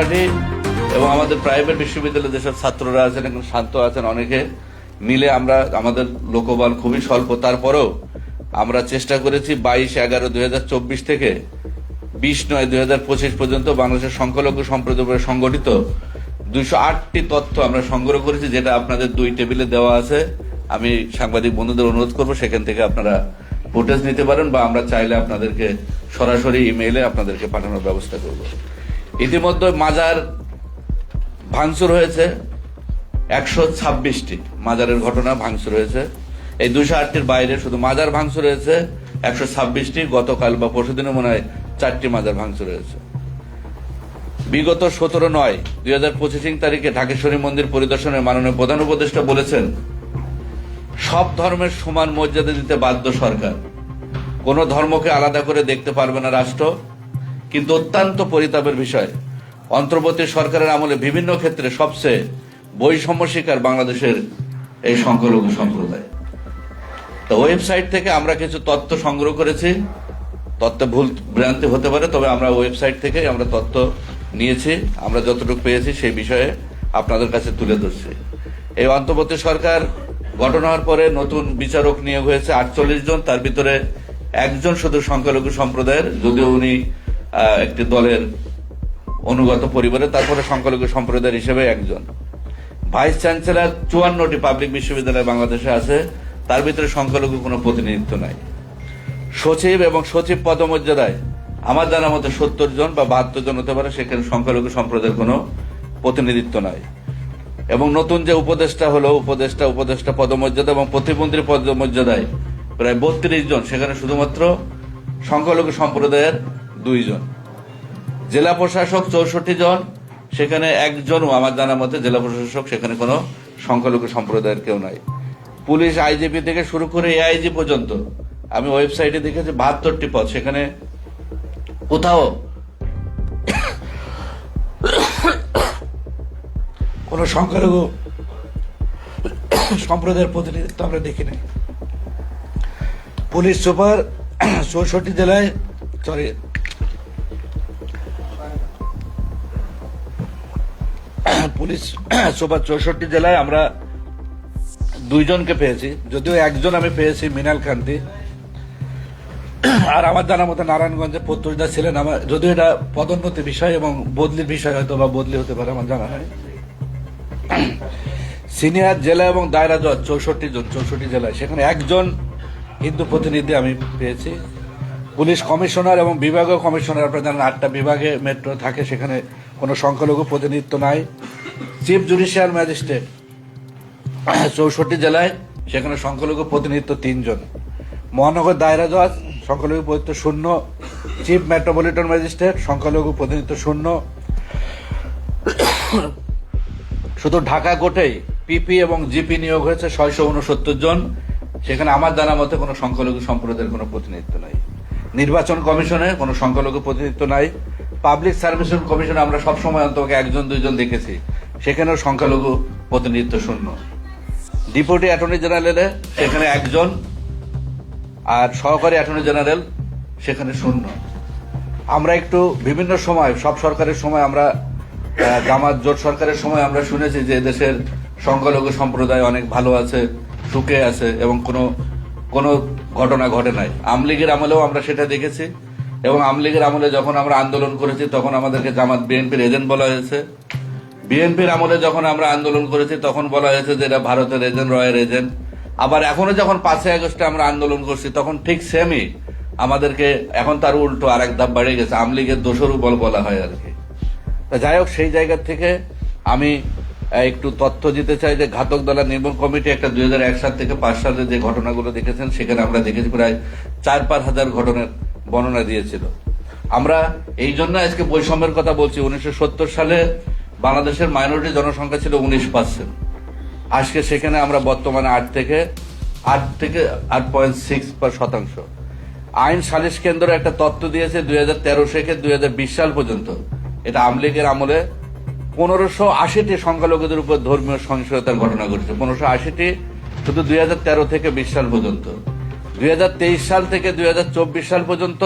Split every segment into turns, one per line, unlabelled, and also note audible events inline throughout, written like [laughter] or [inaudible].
Party এবং আমাদের private বিশ্ববিদ্যালয়ে যেসব ছাত্ররা আছেন, এখন শান্ত আছেন অনেকে, মিলে আমরা আমাদের লোকবল খুবই স্বল্প। তারপরেও আমরা চেষ্টা করেছি বাইশ এগারো দুই থেকে বিশ নয় দুই পর্যন্ত বাংলাদেশের সংখ্যালঘু সম্প্রদায়ের উপরে সংগঠিত দুইশো আটটি তথ্য আমরা সংগ্রহ করেছি, যেটা আপনাদের দুই টেবিলে দেওয়া আছে। আমি সাংবাদিক বন্ধুদের অনুরোধ করব, সেখান থেকে আপনারা ফুটেজ নিতে পারেন বা আমরা চাইলে আপনাদেরকে সরাসরি ইমেইলে আপনাদেরকে পাঠানোর ব্যবস্থা করব। ইতিমধ্যে মাজার ভাঙচুর হয়েছে। একশো ছাব্বিশটি মাজারের ঘটনা ভাঙচুর হয়েছে। এই দুশো আটটির বাইরে শুধু মাজার ভাঙচুর হয়েছে, একশো ছাব্বিশটি গতকাল বা পরশুদিনে মনে হয় চারটি মাজার ভাঙচুর হয়েছে। বিগত সতেরো নয়, দুই হাজার পঁচিশ তারিখে ঢাকেশ্বরী মন্দির পরিদর্শনে মাননীয় প্রধান উপদেষ্টা বলেছেন, সব ধর্মের সমান মর্যাদা দিতে বাধ্য সরকার। কোন ধর্মকে আলাদা করে দেখতে পারবে না রাষ্ট্র। কিন্তু অত্যন্ত পরিতাপের বিষয়। অন্তর্বর্তী সরকারের আমলে বিভিন্ন ক্ষেত্রে সবচেয়ে বৈষম্য শিকার বাংলাদেশের এই সংখ্যালঘু সম্প্রদায়। তো ওয়েবসাইট থেকে আমরা কিছু তথ্য সংগ্রহ করেছি। তথ্য ভুল ভ্রান্তি হতে পারে, তবে আমরা ওয়েবসাইট থেকে আমরা তথ্য নিয়েছি। আমরা যতটুকু পেয়েছি সেই বিষয়ে আপনাদের কাছে তুলে ধরছি। এই অন্তর্বর্তী সরকার গঠন হওয়ার পরে নতুন বিচারক নিয়োগ হয়েছে আটচল্লিশ জন, তার ভিতরে একজন শুধু সংখ্যালঘু সম্প্রদায়ের, যদিও উনি একটি দলের অনুগত পরিবারে, তারপরে সংখ্যালঘু সম্প্রদায়ের হিসেবে একজন। ভাইস চ্যান্সেলর চুয়ান্নটি পাবলিক বিশ্ববিদ্যালয় বাংলাদেশে আছে, তার ভিতরে সংখ্যালঘু কোনো প্রতিনিধিত্ব নাই। সচিব এবং সচিব পদমর্যাদায় আমার জানা মতে সত্তর জন বা বাহাত্তর জন হতে পারে, সেখানে সংখ্যালঘু সম্প্রদায়ের কোনো প্রতিনিধিত্ব নাই। এবং নতুন যে উপদেষ্টা হলো, উপদেষ্টা উপদেষ্টা পদমর্যাদা এবং প্রতিমন্ত্রী পদমর্যাদায় প্রায় বত্রিশ জন, সেখানে শুধুমাত্র সংখ্যালঘু সম্প্রদায়ের দুইজন। জেলা প্রশাসক চৌষট্টি জন, সেখানে একজনও আমার জানা মতে জেলা প্রশাসক, সেখানে কোনো সংখ্যালঘু সম্প্রদায়ের কেউ নাই। পুলিশ আইজিপি থেকে শুরু করে এআইজি পর্যন্ত, আমি ওয়েবসাইটে দেখেছি বাহাত্তরটি পদ, সেখানে কোথাও
কোনো সংখ্যালঘু সম্প্রদায়ের প্রতিনিধিত্ব আমরা দেখি নাই। পুলিশ সুপার চৌষট্টি জেলায় সরি পুলিশ সুপার চৌষট্টি জেলায় আমরা দুইজনকে পেয়েছি। যদিও একজন আমি পেয়েছি মিনাল কান্তি। আর আমার জানা মতো নারায়ণগঞ্জে প্রত্যুষদা ছিলেন আমার যদিও এটা পদোন্নতি বিষয় এবং বদলির বিষয় হয়তো বা বদলি হতে পারে, আমার জানা নাই। সিনিয়র জেলা এবং দায়রা জজ চৌষট্টি জন, চৌষট্টি জেলায়। সেখানে একজন হিন্দু প্রতিনিধি আমি পেয়েছি। পুলিশ কমিশনার এবং বিভাগীয় কমিশনার, আপনারা জানেন আটটা বিভাগে মেট্রো থাকে, সেখানে কোনো সংখ্যালঘু প্রতিনিধিত্ব নাই। চিফ জুডিশিয়াল ম্যাজিস্ট্রেট চৌষট্টি জেলায় সেখানে সংখ্যালঘু প্রতিনিধিত্ব তিনজন। মহানগর দায়রা জজ, সংখ্যালঘু প্রতিনিধিত্ব শূন্য। চিফ মেট্রোপলিটন ম্যাজিস্ট্রেট সংখ্যালঘু প্রতিনিধিত্ব শূন্য। শুধু ঢাকা কোটেই পিপি এবং জিপি নিয়োগ হয়েছে ছয়শো উনসত্তর জন। সেখানে আমার জানা মতে কোনো সংখ্যালঘু সম্প্রদায়ের কোনো প্রতিনিধিত্ব নাই। নির্বাচন কমিশনে কোনো সংখ্যালঘু প্রতিনিধিত্ব নাই। পাবলিক সার্ভিস কমিশন আমরা সবসময় অন্তত একজন, দুইজন দেখেছি। সেখানেও সংখ্যালঘু প্রতিনিধিত্ব শূন্য। ডিপুটি অ্যাটর্নি জেনারেলে সেখানে একজন, আর সহকারী অ্যাটর্নি জেনারেল সেখানে শূন্য। আমরা একটু বিভিন্ন সময়, সব সরকারের সময় আমরা জামাত, জোট সরকারের সময় আমরা শুনেছি যে দেশের সংখ্যালঘু সম্প্রদায় অনেক ভালো আছে, সুখে আছে এবং কোনো কোনো ঘটনা ঘটে নাই। আমলিগের আমলেও আমরা সেটা দেখেছি। এবং আমলিগের আমলে যখন আমরা আন্দোলন করেছি, তখন আমাদেরকে জামাত, বিএনপির এজেন্ট বলা হয়েছে। বিএনপির আমলে যখন আমরা আন্দোলন করেছি, তখন বলা হয়েছে যে এটা ভারতের এজেন্ট, রয়ের এজেন্ট। আবার এখনও যখন পাঁচই আগস্টে আমরা আন্দোলন করছি, তখন ঠিক সেমই আমাদেরকে এখন তার উল্টো আর এক ধাপ বাড়িয়ে গেছে আমলিগের দোষরও বল বলা হয় আর কি। যাই হোক, সেই জায়গা থেকে আমি একটু তথ্য দিতে চাই যে ঘাতক দলা নির্মূল কমিটি একটা দুই হাজার এক সাল থেকে পাঁচ সালে যে ঘটনাগুলো দেখেছেন, সেখানে আমরা দেখেছি প্রায় চার পাঁচ হাজার ঘটনার বর্ণনা দিয়েছিল। আমরা এই জন্য আজকে বৈষম্যের কথা বলছি। উনিশশো সত্তর সালে বাংলাদেশের মাইনরিটি জনসংখ্যা ছিল উনিশ পার্সেন্ট আজকে সেখানে আমরা বর্তমানে আট থেকে আট থেকে আট পয়েন্ট সিক্স শতাংশ। আইন সালিশ কেন্দ্র একটা তত্ত্ব দিয়েছে দুই হাজার তেরো থেকে দুই হাজার বিশ সাল পর্যন্ত। এটা আমলিগের আমলে পনেরোশো আশিটি সংখ্যালঘুদের উপর ধর্মীয় সহিংসতার ঘটনা ঘটেছে। পনেরোশো আশিটি শুধু দুই হাজার তেরো থেকে বিশ সাল পর্যন্ত। দুই হাজার তেইশ সাল থেকে দুই হাজার চব্বিশ সাল পর্যন্ত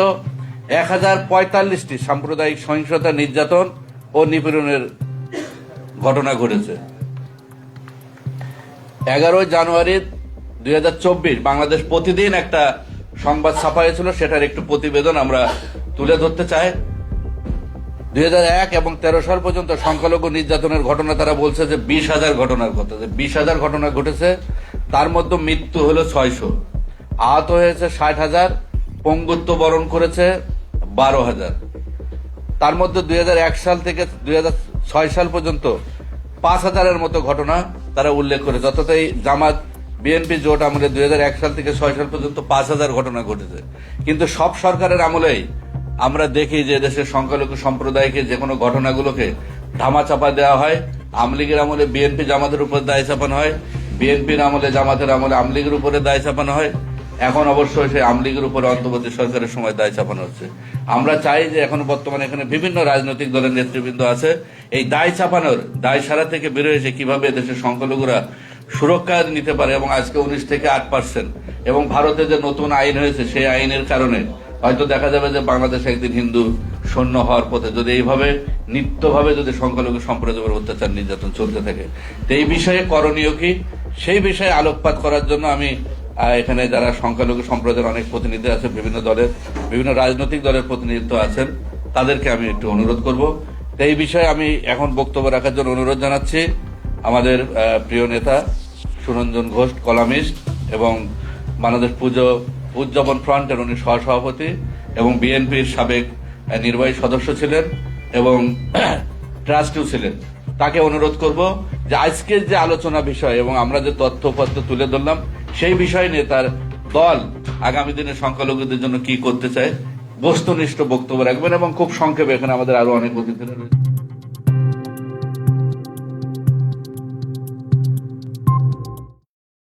এক হাজার পঁয়তাল্লিশটি সাম্প্রদায়িক সহিংসতা, নির্যাতন
ও নিপীড়নের ঘটনা ঘটেছে। এগারোই জানুয়ারি দু হাজার চব্বিশ, বাংলাদেশ প্রতিদিন একটা সংবাদ ছাপা হয়েছিল সেটার একটু প্রতিবেদন আমরা তুলে ধরতে চাই। দুই হাজার এক এবং তেরো সাল পর্যন্ত সংখ্যালঘু নির্যাতনের ঘটনা তারা বলছে যে বিশ হাজার ঘটনার কথা। যে বিশ হাজার ঘটনা ঘটেছে, তার মধ্যে মৃত্যু হলো ছয়শো। আহত হয়েছে ষাট হাজার, পঙ্গুত্ব বরণ করেছে বারো হাজার। তার মধ্যে দুই হাজার এক সাল থেকে দু হাজার ছয় সাল পর্যন্ত পাঁচ হাজারের মতো ঘটনা তারা উল্লেখ করেছে। অর্থাৎ এই জামাত বিএনপি জোট আমলে দু হাজার এক সাল থেকে ছয় সাল পর্যন্ত পাঁচ হাজার ঘটনা ঘটেছে। কিন্তু সব সরকারের আমলেই আমরা দেখি যে দেশের সংখ্যালঘু সম্প্রদায়কে যে কোনো ঘটনাগুলোকে ধামাচাপা দেওয়া হয়। আমলিগের আমলে বিএনপি জামাতের উপর দায় চাপানো হয়। বিএনপির আমলে জামাতের আমলে আমলিগের উপরে দায় চাপানো হয়। এখন অবশ্যই সেই আমলিগের উপরে অন্তর্বর্তী সরকারের সময় দায় চাপানো হচ্ছে। আমরা চাই যে এখন বর্তমানে এখানে বিভিন্ন রাজনৈতিক দলের নেতৃবৃন্দ আছে। এই দায় চাপানোর, দায় সারা থেকে বেরোয় এসে কীভাবে দেশের সংখ্যালঘুরা সুরক্ষা নিতে পারে এবং আজকে উনিশ থেকে আট পার্সেন্ট এবং ভারতে যে নতুন আইন হয়েছে, সেই আইনের কারণে হয়তো দেখা যাবে যে বাংলাদেশ একদিন হিন্দু শূন্য হওয়ার পথে যদি এইভাবে, নিত্যভাবে যদি সংখ্যালঘু সম্প্রদায়ের অত্যাচার নির্যাতন চলতে থাকে। তো এই বিষয়ে করণীয় কি? সেই বিষয়ে আলোকপাত করার জন্য আমি এখানে যারা সংখ্যালঘু সম্প্রদায়ের অনেক প্রতিনিধি আছে, বিভিন্ন দলের, বিভিন্ন রাজনৈতিক দলের প্রতিনিধিত্ব আছেন, তাদেরকে আমি একটু অনুরোধ করব। এই বিষয়ে আমি এখন বক্তব্য রাখার জন্য অনুরোধ জানাচ্ছি আমাদের প্রিয় নেতা সুরঞ্জন ঘোষ, কলামিস্ট এবং বাংলাদেশ পুজো, উদযাপন ফ্রন্টের উনি সহসভাপতি এবং বিএনপির সাবেক নির্বাহী সদস্য ছিলেন এবং [clears throat] ট্রাস্টিও ছিলেন। তাকে অনুরোধ করব যে আজকের যে আলোচনা বিষয় এবং আমরা যে তথ্যপত্র তুলে ধরলাম, সেই বিষয় নিয়ে তার দল আগামী দিনে সংখ্যালঘুদের জন্য কি করতে চায়, বস্তুনিষ্ঠ বক্তব্য রাখবেন এবং খুব সংক্ষেপে এখানে আমাদের আরও অনেক অতিথিরা রয়েছে